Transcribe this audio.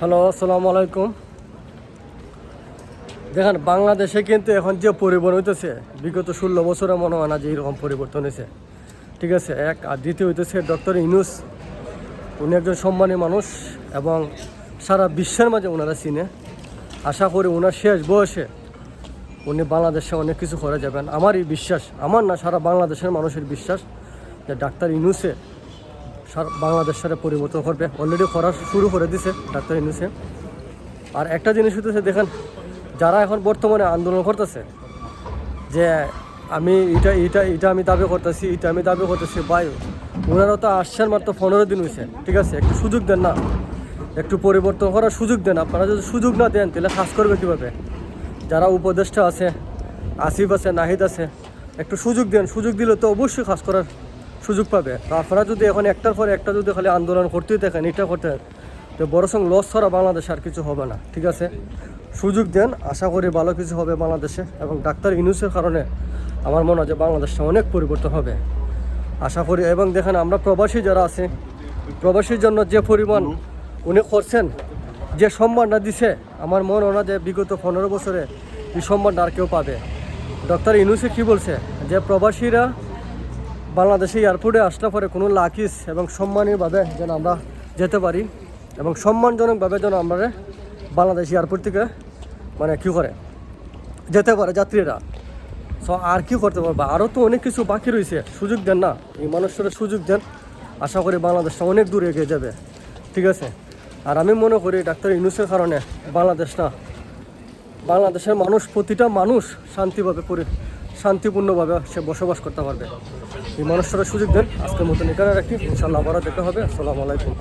Hello, আসসালামু আলাইকুম। দেখেন, বাংলাদেশে কিন্তু এখন যে পরিবর্তন হইতেছে, বিগত ষোলো বছরে মনে হয় না যে এরকম পরিবর্তন হয়েছে ঠিক আছে, এক আর দ্বিতীয় হইতেছে ডক্টর ইনুস উনি একজন সম্মানী মানুষ এবং সারা বিশ্বের মাঝে ওনারা চিনে। আশা করি ওনার শেষ বয়সে উনি বাংলাদেশে অনেক কিছু করে যাবেন। আমারই বিশ্বাস, আমার না, সারা বাংলাদেশের মানুষের বিশ্বাস যে ডাক্তার ইনুসে বাংলাদেশ সারা পরিবর্তন করবে। অলরেডি করা শুরু করে দিছে ডাক্তার ইনুসে। আর একটা জিনিস হতেছে দেখেন, যারা এখন বর্তমানে আন্দোলন করতেছে, যে আমি এটা এটা এটা আমি দাবি করতেছি, এটা আমি দাবি করতেছি বায়ু ওনারা তো আসছেন মাত্র পনেরো দিন হয়েছে ঠিক আছে? একটু সুযোগ দেন না। একটু পরিবর্তন করার সুযোগ দেন। আপনারা যদি সুযোগ না দেন, তাহলে কাজ করবে কীভাবে? যারা উপদেষ্টা আছে, আসিফ আছে, নাহিদ আছে, একটু সুযোগ দেন। সুযোগ দিলে তো অবশ্যই কাজ করার সুযোগ পাবে। আপনারা যদি এখন একটার পর একটা যদি খালি আন্দোলন করতেই থাকেন, এটা করতে তো বড় সঙ্গে লস ছাড়া বাংলাদেশে আর কিছু হবে না, ঠিক আছে? সুযোগ দেন, আশা করি ভালো কিছু হবে বাংলাদেশে। এবং ডাক্তার ইনুসের কারণে আমার মনে হয় যে বাংলাদেশটা অনেক পরিবর্তন হবে। আশা করি, এবং দেখেন আমরা প্রবাসী যারা আছে, প্রবাসীর জন্য যে পরিমাণ উনি করছেন, যে সম্মানটা দিছে, আমার মনে হয় না যে বিগত পনেরো বছরে এই সম্মানটা আর কেউ পাবে। ডক্টর ইনুসে কি বলছে? যে প্রবাসীরা বাংলাদেশে এয়ারপোর্টে আসলে পরে কোনো লাকিস এবং সম্মানীয়ভাবে যেন আমরা যেতে পারি এবং সম্মানজনকভাবে যেন আমরা বাংলাদেশ এয়ারপোর্ট থেকে মানে কী করে যেতে পারে যাত্রীরা। সো আর কি করতে পারবে? আরও তো অনেক কিছু বাকি রয়েছে। সুযোগ দেন না। এই মানুষের সুযোগ দেন। আশা করি বাংলাদেশটা অনেক দূরে এগিয়ে যাবে। ঠিক আছে? আর আমি মনে করি ডাক্তার ইনুসের কারণে বাংলাদেশটা বাংলাদেশের মানুষ, প্রতিটা মানুষ শান্তিভাবে পরি শান্তিপূর্ণভাবে সে বসবাস করতে পারবে। এই মানুষটা সুযোগ দেন। আজকের মতন এখানে রাখি। ইনশাল্লাহ আবারও দেখা হবে। আসসালামু আলাইকুম।